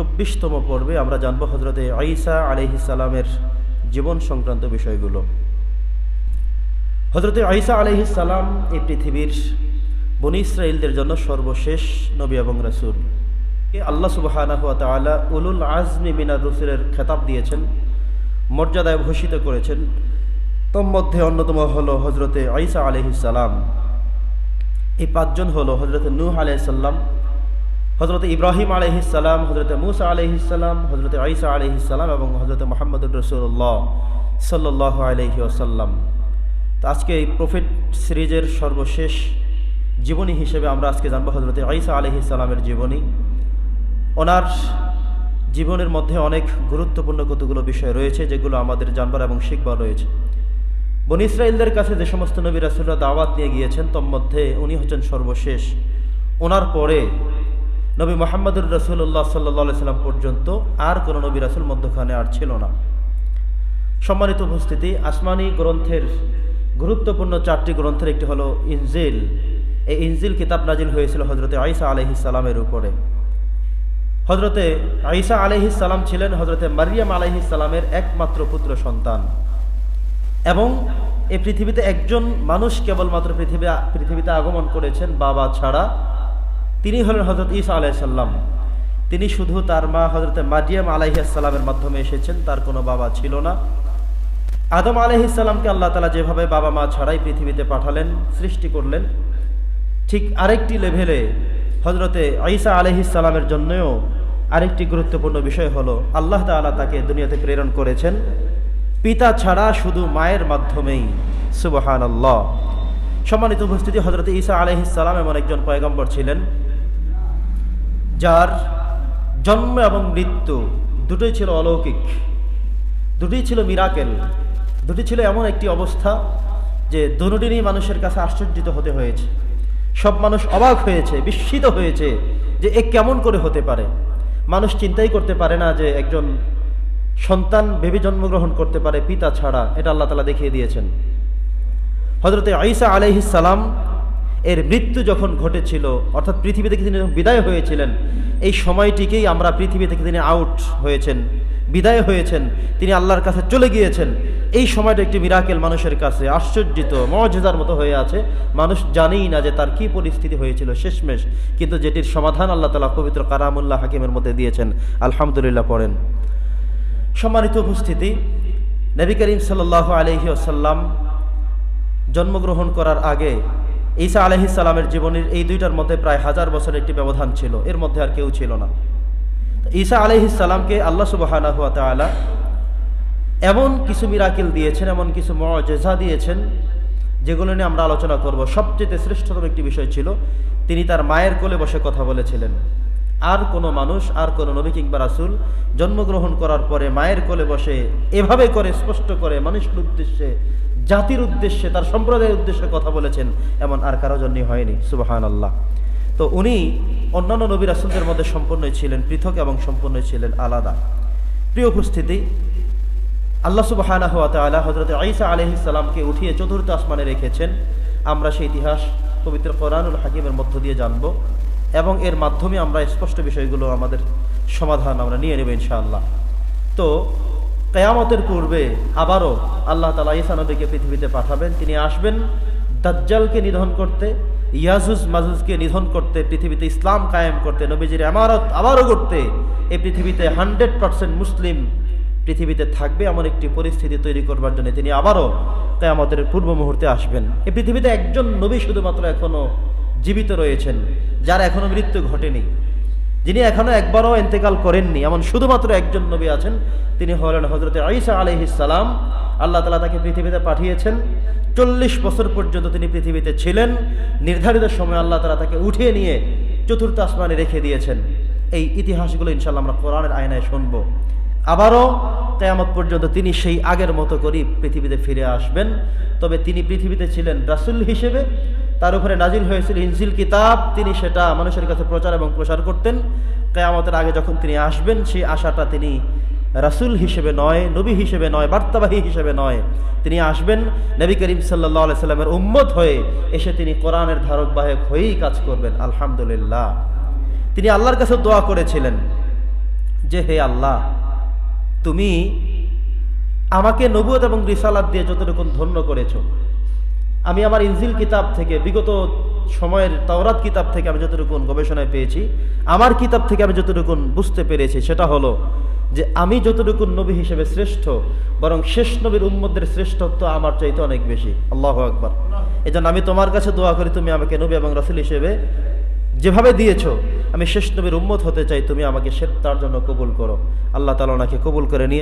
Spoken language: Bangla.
চব্বিশতম পর্বে আমরা জানব হজরতে আইসা আলহিসালামের জীবন সংক্রান্ত বিষয়গুলো। হজরতে আইসা আলহিসাল্লাম এই পৃথিবীর বনি ইসরায়েলদের জন্য সর্বশেষ নবী এবং রাসুল। আল্লাহ সুবাহানাহ তালা উলুল আজমি মিনার রসুলের খেতাব দিয়েছেন, মর্যাদায় ভূষিত করেছেন। তন্মধ্যে অন্যতম হলো হজরতে আইসা আলহিসাল্লাম এই পাঁচজন হলো হজরত নূহ আলাইসাল্লাম হজরত ইব্রাহিম আলহিসাল্লাম হজরত মুসা আলহিসাল্লাম হজরত আইসা আলহিসাল্লাম এবং হজরত মোহাম্মদুর রসুল্লাহ সাল্লাহ আলহি আসাল্লাম তো আজকে এই প্রফিট সিরিজের সর্বশেষ জীবনী হিসেবে আমরা আজকে জানব হজরত আইসা আলহিসাল্লামের জীবনী। ওনার জীবনের মধ্যে অনেক গুরুত্বপূর্ণ কতগুলো বিষয় রয়েছে যেগুলো আমাদের জানবার এবং শিখবার রয়েছে। বনি ইসরায়েলদের কাছে যে সমস্ত নবী রাসুলরা দাওয়াত নিয়ে গিয়েছেন, তন্মধ্যে উনি হচ্ছেন সর্বশেষ। ওনার পরে নবী মোহাম্মদুর রসুল্লাহ সাল্লা সাল্লাম পর্যন্ত আর কোনো নবী রাসুল মধ্যখানে আর ছিল না। সম্মানিত উপস্থিতি, আসমানি গ্রন্থের গুরুত্বপূর্ণ চারটি গ্রন্থের একটি হলো ইনজিল। এই ইনজিল কিতাব নাজিল হয়েছিল হজরতে আইসা আলহি সালামের উপরে। হজরতে আইসা আলহি সালাম ছিলেন হজরতে মারিয়াম আলহি সালামের একমাত্র পুত্র সন্তান। এবং এই পৃথিবীতে একজন মানুষ কেবলমাত্র পৃথিবী, পৃথিবীতে আগমন করেছেন বাবা ছাড়া তিনি হলেন হজরত ইসা আলাইসাল্লাম তিনি শুধু তার মা হজরতে মারিয়াম আলাইসাল্লামের মাধ্যমে এসেছেন, তার কোনো বাবা ছিল না। আদম আলহিসাল্লামকে আল্লাহ তালা যেভাবে বাবা মা ছাড়াই পৃথিবীতে পাঠালেন, সৃষ্টি করলেন, ঠিক আরেকটি লেভেলে হজরতে আইসা আলহিসাল্লামের জন্যও আরেকটি গুরুত্বপূর্ণ বিষয় হলো, আল্লাহ তালা তাকে দুনিয়াতে প্রেরণ করেছেন, পিতা ছাড়া শুধু মায়ের মাধ্যমেই। সুবহান আল্লাহ সম্মানিত উপস্থিতি হজরত ঈসা আলহিসাল্লাম এমন একজন পয়গম্বর ছিলেন যার জন্ম এবং মৃত্যু দুটোই ছিল অলৌকিক, দুটোই ছিল মিরাকেল দুটি ছিল এমন একটি অবস্থা যে দুটিরই মানুষের কাছে আশ্চর্যিত হতে হয়েছে। সব মানুষ অবাক হয়েছে, বিস্মিত হয়েছে যে এ কেমন করে হতে পারে। মানুষ চিন্তাই করতে পারে না যে একজন সন্তান ভেবে জন্মগ্রহণ করতে পারে, পিতা ছাড়া। এটা আল্লাহ তালা দেখিয়ে দিয়েছেন। হজরতে আইসা আলহিসাল্লাম এর মৃত্যু যখন ঘটেছিল, অর্থাৎ পৃথিবী থেকে তিনি বিদায় হয়েছিলেন, এই সময়টিকেই আমরা পৃথিবী থেকে তিনি আউট হয়েছেন, বিদায় হয়েছেন, তিনি আল্লাহর কাছে চলে গিয়েছেন। এই সময়টা একটি মিরাকেল মানুষের কাছে, আশ্চর্যিত, মজেদার মতো হয়ে আছে। মানুষ জানেই না যে তার কি পরিস্থিতি হয়েছিল শেষমেশ, কিন্তু যেটির সমাধান আল্লাহ তালা পবিত্র কারামুল্লাহ হাকিমের মধ্যে দিয়েছেন। আলহামদুলিল্লাহ পড়েন। সম্মানিত উপস্থিতি, নবী করিম সাল্লাহ আলহি আসাল্লাম জন্মগ্রহণ করার আগে ঈসা আলহিসাল্লামের জীবনের এই দুইটার মধ্যে প্রায় হাজার বছর একটি ব্যবধান ছিল। এর মধ্যে আর কেউ ছিল না। ঈসা আলহিসাল্লামকে আল্লাহ সুবাহানা হুয়া তালা এমন কিছু মিরাকিল দিয়েছেন, এমন কিছু মজেজা দিয়েছেন, যেগুলো নিয়ে আমরা আলোচনা করব। সবচেয়ে শ্রেষ্ঠতম একটি বিষয় ছিল, তিনি তার মায়ের কোলে বসে কথা বলেছিলেন। আর কোনো মানুষ, আর কোনো নবী কিংবা রাসুল জন্মগ্রহণ করার পরে মায়ের কোলে বসে এভাবে করে, স্পষ্ট করে, মানুষের উদ্দেশ্যে, জাতির উদ্দেশ্যে, তার সম্প্রদায়ের উদ্দেশ্যে কথা বলেছেন, এমন আর কারও জন্যই হয়নি সুবাহান আল্লাহ তো উনি অন্যান্য নবী রাসুলদের মধ্যে সম্পূর্ণই ছিলেন পৃথক এবং সম্পূর্ণই ছিলেন আলাদা। প্রিয় উপস্থিতি, আল্লাহ সুবাহানা হওয়া তালা হজরত আইসা আলহিসাল্লামকে উঠিয়ে চতুর্থ আসমানে রেখেছেন। আমরা সেই ইতিহাস, পবিত্র কোরআনুল হাকিমের মধ্য দিয়ে জানব। এবং এর মাধ্যমে আমরা স্পষ্ট বিষয়গুলো আমাদের সমাধান আমরা নিয়ে নেব ইনশাআল্লাহ। তো কেয়ামতের পূর্বে আবারও আল্লাহ তালা ইসা নবীকে পৃথিবীতে পাঠাবেন। তিনি আসবেন দাজ্জালকে নিধন করতে, ইয়াজুজ মাজুজকে নিধন করতে, পৃথিবীতে ইসলাম কায়েম করতে, নবীজির আমারত আবারও করতে। এই পৃথিবীতে হান্ড্রেড পার্সেন্ট মুসলিম পৃথিবীতে থাকবে এমন একটি পরিস্থিতি তৈরি করবার জন্য তিনি আবারও কেয়ামতের পূর্ব মুহূর্তে আসবেন। এই পৃথিবীতে একজন নবী শুধুমাত্র এখনও জীবিত রয়েছেন, যার এখনও মৃত্যু ঘটেনি। যিনি এখনও একবারও এন্তেকাল করেননি, এমন শুধুমাত্র একজন নবী আছেন, তিনি হলেন হজরত আইসা আলহিসাল্লাম আল্লাহ তালা তাকে পৃথিবীতে পাঠিয়েছেন। চল্লিশ বছর পর্যন্ত তিনি পৃথিবীতে ছিলেন। নির্ধারিত সময় আল্লাহ তালা তাকে উঠিয়ে নিয়ে চতুর্থ আসমানে রেখে দিয়েছেন। এই ইতিহাসগুলো ইনশাল্লাহ আমরা কোরআনের আয়নায় শুনব। আবারও কেয়ামত পর্যন্ত তিনি সেই আগের মতো করেই পৃথিবীতে ফিরে আসবেন। তবে তিনি পৃথিবীতে ছিলেন রাসুল হিসেবে তার উপরে নাজিল হয়েছিল ইনজিল কিতাব। তিনি সেটা মানুষের কাছে প্রচার এবং প্রসার করতেন। কেয়ামতের আগে যখন তিনি আসবেন, সেই আশাটা তিনি রাসুল হিসেবে নয়, নবী হিসেবে নয়, বার্তাবাহী হিসেবে নয়। তিনি আসবেন, নবী করিম সাল্লাহ সাল্লামের উম্মত হয়ে এসে তিনি কোরআনের ধারক বাহক হয়েই কাজ করবেন। আলহামদুলিল্লাহ। তিনি আল্লাহর কাছে দোয়া করেছিলেন যে, হে আল্লাহ, তুমি আমাকে নবুয়ত এবং রিসালাত দিয়ে যতটুকু ধন্য করেছ আমি আমার ইনজিল কিতাব থেকে, বিগত সময়ের তাওরাত কিতাব থেকে আমি যতটুকু গবেষণায় পেয়েছি, আমার কিতাব থেকে আমি যতটুকু বুঝতে পেরেছি, সেটা হলো যে আমি যতটুকু নবী হিসেবে শ্রেষ্ঠ, বরং শেষ নবীর উম্মদের শ্রেষ্ঠত্ব আমার চাইতে অনেক বেশি। আল্লাহ আকবার। এই আমি তোমার কাছে দোয়া করি, তুমি আমাকে নবী এবং রাসুল হিসেবে যেভাবে দিয়েছ, আমি শেষ নবীর উম্মত হতে চাই, তুমি আমাকে সে তার জন্য কবুল করো। আল্লাহ তালা ওনাকে কবুল করে নিয়ে